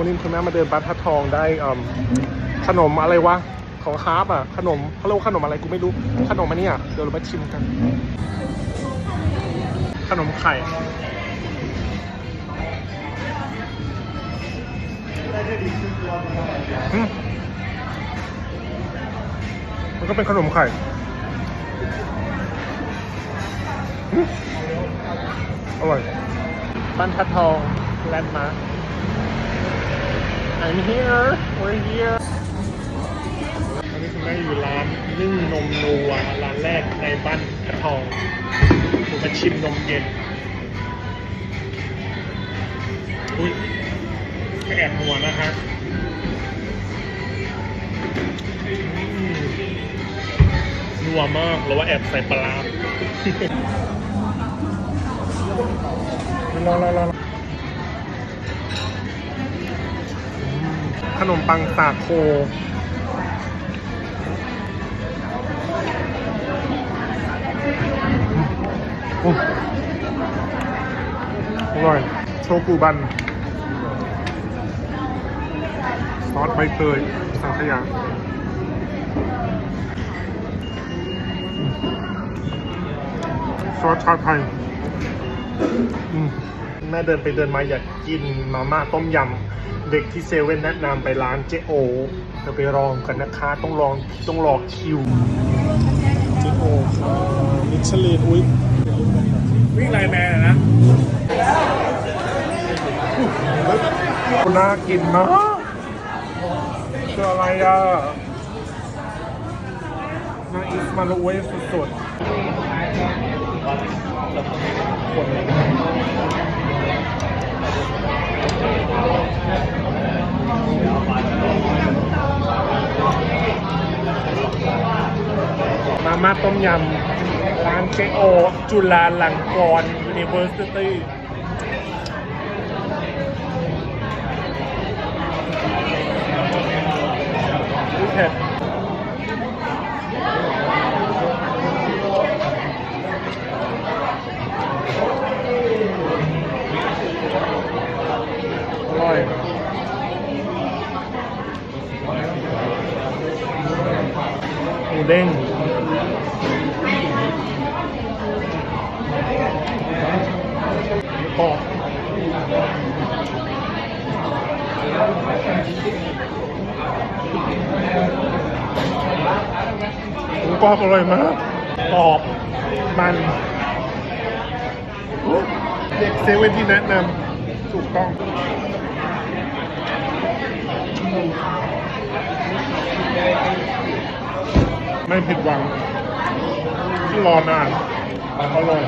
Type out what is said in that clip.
วันนี้คุณแม่มาเดินบรรทัดทองได้อืมขนมอะไรวะ ของคาร์บอะ ขนมเขาเรียกขนมอะไรกูไม่รู้ ขนมอันนี้อะ เดี๋ยวเรามาชิมกัน ขนมไข่มันก็เป็นขนมไข่อืมอร่อยบ้านทัดทองแลนด์มาร์ค I'm here we're here อันนี้คุณแม่อยู่ร้านนึ่งนมนัวร้านแรกในบ้านทัดทองผมมาชิมนมเย็นอุ้ยแอบหัวนะครับนัวมากแล้วว่าแอบใส่ปลาร้า ขนมปังสาโคอุ๊ยอร่อย โชกุบัน ซอสใบเตยสังขยาซอสชาไทยอืมแม่เดินไปเดินมาอยากกินมาม่าต้มยำ เด็กที่เซเว่นแนะนำไปร้านเจโอจะไปลองกันนะคะ ต้องลองต้องรอคิวเจโอมิชลินอุ้ยวิ่งไลน์แมนอะนะน่ากินนะคืออะไรอะน่าอิสมาโลเวสสุดๆ มาม่าต้มยำร้านเจโอ จุฬาลังกร University อุ๊ยเผ็ดอร่อยหมูเด้ง กรอบหมูกรอบอร่อยมากกรอบมันเด็กเซเว่นที่แนะนำถูกต้อง ไม่ผิดหวังรอนานอร่อย